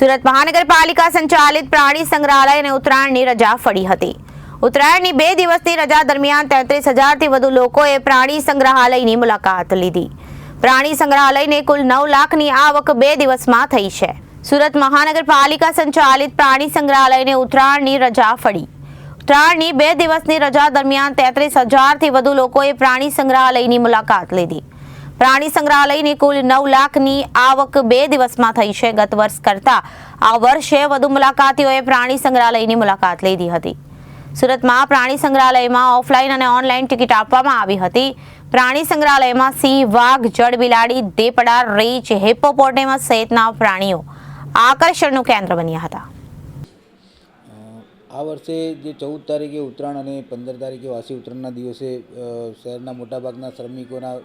સુરત મહાનગરપાલિકા સંચાલિત પ્રાણી સંગ્રહાલય અને ઉત્તરાયણની રજા ફળી હતી. ઉત્તરાયણની બે દિવસની રજા દરમિયાન તેત્રીસ હજારથી વધુ લોકોએ પ્રાણી સંગ્રહાલયની મુલાકાત લીધી. પ્રાણી સંગ્રહાલયને કુલ નવ લાખની આવક બે દિવસમાં થઈ છે. સુરત મહાનગરપાલિકા સંચાલિત પ્રાણી સંગ્રહાલયને ઉત્તરાયણની રજા ફળી. ઉત્તરાયણની બે દિવસની રજા દરમિયાન તેત્રીસ હજારથી વધુ લોકોએ પ્રાણી સંગ્રહાલયની મુલાકાત લીધી. પ્રાણી સંગ્રહાલયની કુલ નવ લાખની આવક બે દિવસમાં થઈ છે. ગત વર્ષ કરતા આ વર્ષે વધુ મુલાકાતીઓએ પ્રાણી સંગ્રહાલયની મુલાકાત લીધી હતી. સુરતમાં પ્રાણી સંગ્રહાલયમાં ઓફલાઈન અને ઓનલાઈન ટિકિટ આપવામાં આવી હતી. પ્રાણી સંગ્રહાલયમાં સિંહ, વાઘ, જળ બિલાડી, દેપડા રીચ હિપ્પોપોટેમસ સહિતના પ્રાણીઓ આકર્ષણનું કેન્દ્ર બન્યા હતા. આ વર્ષે જે ચૌદ તારીખે ઉત્તરાયણ અને પંદર તારીખે વાસી ઉત્તરાયણના દિવસે શહેરના મોટાભાગના શ્રમિકોના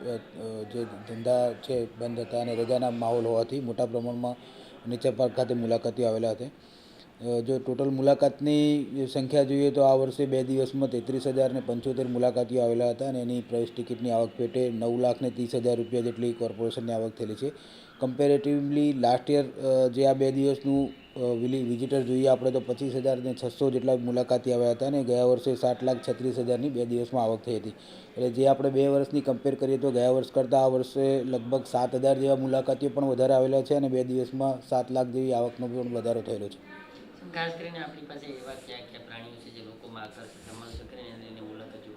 જે ધંધા છે, બંધ હતા અને રજાના માહોલ હોવાથી મોટા પ્રમાણમાં નેચર પાર્ક ખાતે મુલાકાતીઓ આવેલા હતા. જો ટોટલ મુલાકાતની સંખ્યા જોઈએ તો આ વર્ષે બે દિવસમાં તેત્રીસ હજાર ને પંચોતેર મુલાકાતીઓ આવેલા હતા અને એની પ્રવેશ ટિકિટની આવક પેટે નવ લાખ ને ત્રીસ હજાર રૂપિયા જેટલી કોર્પોરેશનની આવક થયેલી છે. કમ્પેરેટિવલી લાસ્ટ યર જે આ બે દિવસનું વિઝિટર જોઈએ. આપણે તો પચીસ હજાર ને છસો જેટલા મુલાકાતી આવ્યા હતા અને ગયા વર્ષે સાત લાખ છત્રીસ હજારની બે દિવસમાં આવક થઈ હતી. એટલે જે આપણે બે વર્ષની કમ્પેર કરીએ તો ગયા વર્ષ કરતાં આ વર્ષે લગભગ સાત હજાર જેવા મુલાકાતીઓ પણ વધારે આવેલા છે અને બે દિવસમાં સાત લાખ જેવી આવકનો પણ વધારો થયેલો છે. ખાસ કરીને આપણી પાસે એવા કયા કયા પ્રાણીઓ છે જે લોકોમાં આકર્ષિત સમજ કરીને મુલાકાતીઓ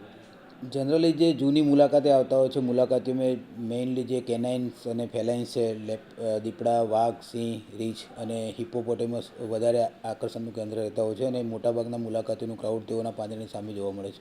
જનરલી જે જૂની મુલાકાતે આવતા હોય છે, મુલાકાતીઓમાં મેઇનલી જે કેનાઇન્સ અને ફેલાઇન્સ છે લેપ દીપડા, વાઘ, સિંહ, રીંછ અને હિપ્પોપોટેમસ વધારે આકર્ષણનું કેન્દ્ર રહેતા હોય છે અને મોટાભાગના મુલાકાતીઓનું ક્રાઉડ તેઓના પાંદડાની સામે જોવા મળે છે.